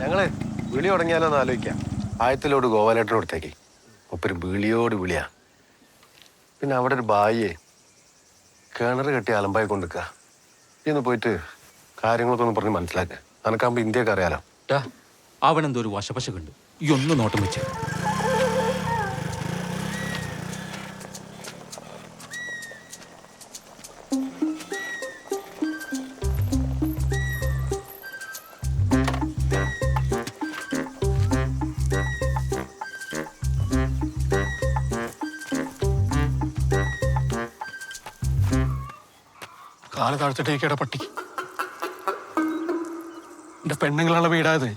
ഞങ്ങൾ വിളി തുടങ്ങിയാലോ ആലോചിക്കാം. ആയത്തിലോട് ഗോപാലേട്ടന് കൊടുത്തേക്ക് ഒപ്പരും വിളിയോട് വിളിയാ. പിന്നെ അവിടെ ഒരു ബായിയെ കിണർ കെട്ടി അലമ്പായി കൊണ്ടിരിക്കുക ഇന്ന് പോയിട്ട് കാര്യങ്ങളൊക്കെ ഒന്ന് പറഞ്ഞ് മനസ്സിലാക്കുക നിനക്കാകുമ്പോ ഇന്ത്യയ്ക്ക് അറിയാലോ. അവനെന്തോ ഒരു വശപശ കണ്ടു. ഈ ഒന്ന് നോട്ടം വെച്ച്. കാൽ താഴ്ത്തിട്ടേക്കട പട്ടി. എന്റെ പെണ്ണുങ്ങളുള്ള വീടായത്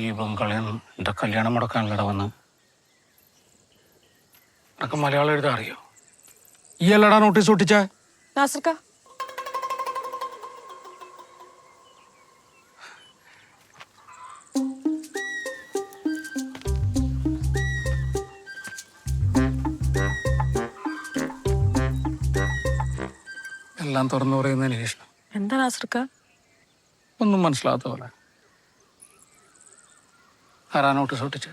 ഈ ബംഗാളിൽ എന്റെ കല്യാണം മുടക്കാനല്ലട വന്ന്. നിനക്ക് മലയാളം എഴുതാൻ അറിയോ? ഈ അല്ലടാ നോട്ടീസ് ഒട്ടിച്ചേ? നാസർക്ക. എല്ലാം തുറന്നു പറയുന്ന നിരീക്ഷണം എന്താ നാസർക്ക? ഒന്നും മനസ്സിലാത്ത പോലെ. ആരാ നോട്ടീസ് ഒട്ടിച്ചേ?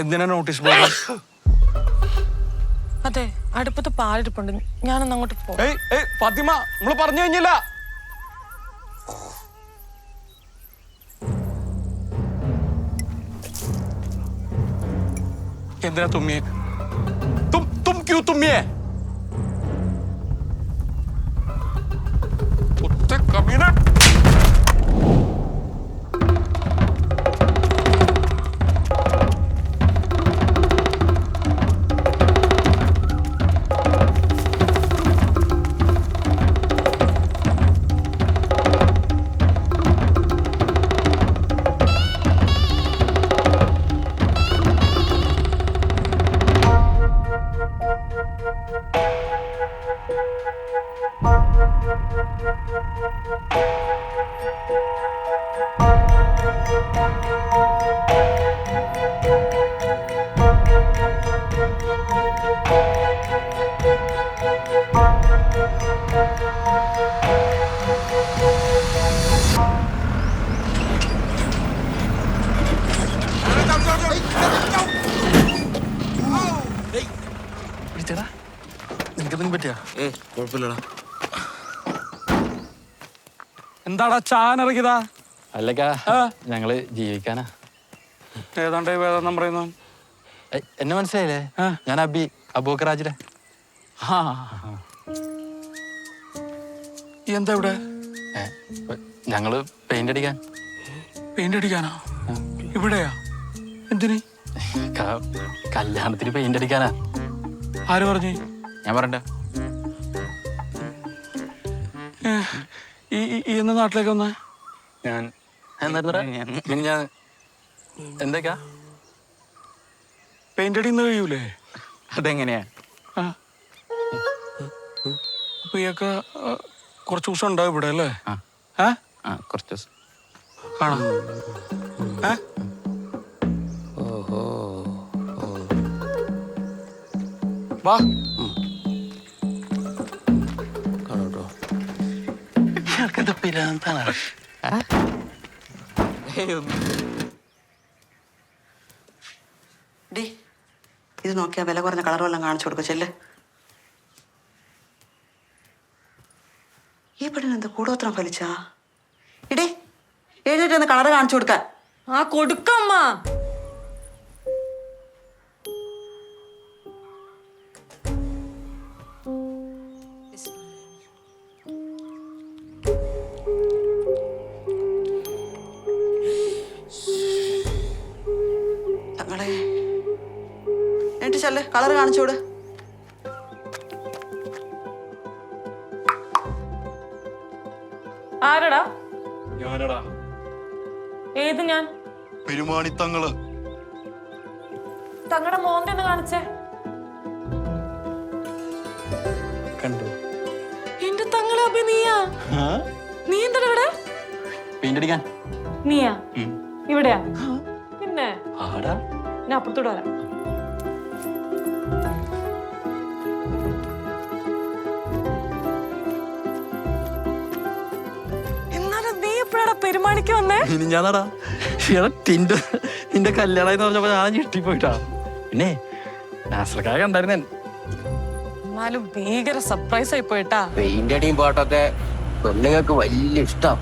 എന്തിനാ നോട്ടീസ് ബോർഡ് അതെ അടുപ്പത്ത് പാലിരിപ്പുണ്ട്. ഞാനൊന്ന് അങ്ങോട്ട് പോ ഏയ് ഏയ് ഫാത്തിമ നമ്മൾ പറഞ്ഞു കഴിഞ്ഞില്ല. എന്തിനാ തുമ്മിയെ? തും തും ക്യൂ തുമ്മിയെ. ഒറ്റ കമീന പറ്റിയാ? ഏ കുഴപ്പമില്ലടാ. എന്താടാ ചാനിറങ്ങിയതാ അല്ലക്കാ ഞങ്ങൾ ജീവിക്കാനാ. ഏതാണ്ട് വേദം പറയുന്നു. എന്നെ മനസ്സിലായില്ലേ? ഞാൻ അബി അബൂക്കറാജിലെ എന്താ ഇവിടെ? ഞങ്ങൾ പെയിന്റ് അടിക്കാൻ. പെയിന്റ് അടിക്കാനോ? ഇവിടെയാ? എന്തിന്? ക- കല്യാണത്തിന് പെയിന്റ് അടിക്കാനാ. ആര് പറഞ്ഞു? ഞാൻ പറയണ്ട ഈ ഇന്ന് നാട്ടിലേക്ക് വന്നേ? ഞാൻ പിന്നെ ഞാൻ എന്തൊക്കെയാ? പെയിന്റ് അടി കഴിയൂലേ? അതെങ്ങനെയാ? അപ്പൊ ഇയൊക്കെ കുറച്ച് ദിവസം ഉണ്ടാവും ഇവിടെ അല്ലേ? ആ. ഏ ആ കുറച്ച് ദിവസം. കാണാം ഏ വാ. ഡി ഇത് നോക്കിയാ വില കുറഞ്ഞ കളർ വല്ലതും കാണിച്ചു കൊടുക്കും ചെല്ലേ. ഈ പെണ്ണിന് എന്താ കൂടോത്രം ഫലിച്ചാ? ഇടേ എഴുന്നേറ്റ് കളർ കാണിച്ചു കൊടുക്കാൻ ആ കൊടുക്കമ്മ കളർ കാണിച്ചോട് ആരടാ? ഞാനടാ. ഏത് ഞാൻ? പെരുമാണിത്തങ്ങൾ തങ്ങളുടെ മോന്തെ ഒന്ന് കാണിച്ചേ. കണ്ടു. എന്റെ തങ്ങളെ അപ്പൊ നീയാ? നീ എന്താ ഇവിടെ? പെയിന്റ് അടിക്കാൻ. നീയാ? ഇവിടെയാ? പിന്നെ? ആടാ. ഞാൻ അപ്പുറത്തോട്ട് വരാം. നീ പെരുമാണിക്ക് വന്നേ. ഇനി ഞാനാടാ എടാ ടിന്റെ നിന്റെ കല്യാണം എന്ന് പറഞ്ഞപ്പോ ഞാൻ ഞെട്ടിപ്പോയിട്ടാ. പിന്നെ നാസർക്കായ കണ്ടായിരുന്നു. എന്നാലും ഭീകര സർപ്രൈസ് ആയി പോയിട്ടാ. പെയിന്റ് അടിയും പാട്ടൊക്കെ പെണ്ണുങ്ങൾക്ക് വലിയ ഇഷ്ടം.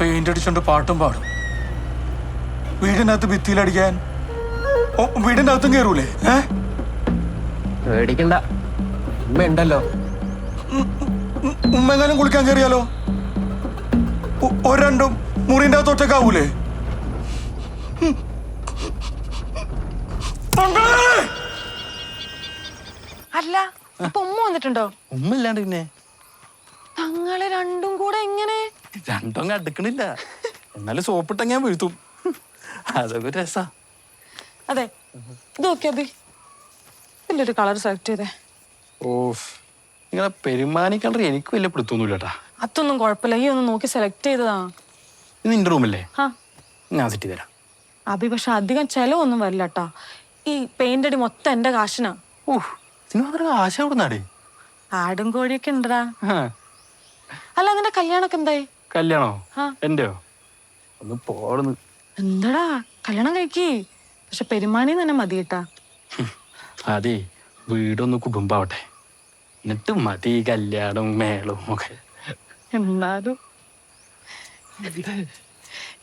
പെയിന്റ് അടിച്ചോണ്ട് പാട്ടും പാടും. വീടിനകത്ത് ഭിത്തിയിലടിക്കാൻ ഓ, വീടിന്റെ അകത്തും കയറൂലേ പേടിക്കണ്ട. ഉമ്മ ഉണ്ടല്ലോ ഉമ്മെങ്ങാനും കുളിക്കാൻ കയറിയാലോ ഒ- ഒരു രണ്ടും മുറിന്റെ അകത്ത് ഒറ്റക്കാവൂലേ അല്ല ഇപ്പൊ ഉമ്മ വന്നിട്ടുണ്ടോ? ഉമ്മ ഇല്ലാണ്ട് പിന്നെ? തങ്ങളെ രണ്ടും കൂടെ എങ്ങനെ? രണ്ടും അടുക്കണില്ല. എന്നാലും സോപ്പിട്ട ഞാൻ വീഴ്ത്തും. അതൊക്കെ രസാ. അതെ ഇത് നോക്കി അഭി ഇതിന്റെ ഒരു കളർ സെലക്ട് ചെയ്തേ? ഓഫ്. നിങ്ങളെ പെരുമാനിക്കണ്ട എനിക്കും എനിക്ക് വലിയ പിടുത്തൊന്നുമില്ല കേട്ടാ അതൊന്നും കുഴപ്പമില്ല. ഈ ഒന്ന് നോക്കി സെലക്ട് ചെയ്തതാ. ഇത് നിന്റെ റൂമല്ലേ ആ ഞാൻ സെറ്റ് ചെയ്ത് തരാം. അഭി പക്ഷെ അധികം ചെലവൊന്നും വരില്ല കേട്ടാ ഈ പെയിന്റ് അടി മൊത്തം എന്റെ കാശിനാ. മാത്രം ആശ കൊടുന്നാടേ ആടും കോഴിയൊക്കെ ഉണ്ടടാ. അല്ല നിന്റെ കല്യാണൊക്കെ എന്തായി? കല്യാണോ? ആ. എന്റെയോ? ഒന്ന് പോടുന്നു. എന്താടാ? കല്യാണം കഴിക്കി. പക്ഷെ പെരുമാനി തന്നെ മതി കേട്ടാ അതെ വീടൊന്ന് കുടുംബാവട്ടെ. എന്നിട്ട് മതി കല്യാണം മേളവും ഒക്കെ. എന്നാലും.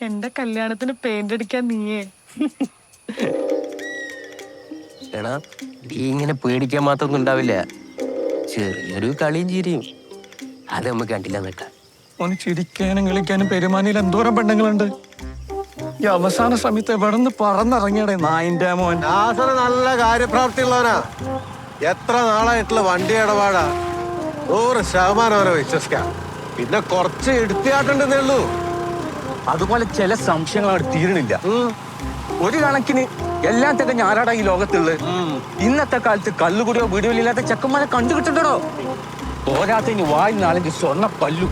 എന്റെ കല്യാണത്തിന് പെയിന്റ് അടിക്കാൻ നീയേ. എടാ നീ ഇങ്ങനെ പേടിക്കാൻ മാത്രമൊന്നും ഉണ്ടാവില്ല. ചെറിയൊരു കളിയും ചിരിയും. അത് നമുക്ക് കണ്ടില്ല നിൽക്കാം ചിരിക്കാനും കളിക്കാനും പെരുമാനിയിൽ എന്തോരം പെണ്ണുങ്ങളുണ്ട്. ഈ അവസാന സമയത്ത് എവിടെ നിന്ന് പറന്നിറങ്ങിയടേ നായിന്റെ മോൻ. നാസർ നല്ല കാര്യപ്രാപ്തിയുള്ളവനാ. എത്ര നാളായിട്ടുള്ള വണ്ടി ഇടപാടാ. നൂറ് ശതമാനം അവനെ വിശ്വസിക്കാം. പിന്നെ കുറച്ച് എടുത്തിയാട്ടുണ്ടെന്നേ ഉള്ളൂ അതുപോലെ ചില സംശയങ്ങൾ അവിടെ തീരണില്ല. ഒരു കണക്കിന് എല്ലാം തന്നെ ഞാനാടാ ഈ ലോകത്തുള്ളത് ഇന്നത്തെ കാലത്ത് കല്ലുകൂടിയോ വീടുകളില്ലാത്ത ചെക്കന്മാരെ കണ്ടുകിട്ടുണ്ടോ പോരാത്ത ഇനി വായി നാലഞ്ച് സ്വർണ പല്ലു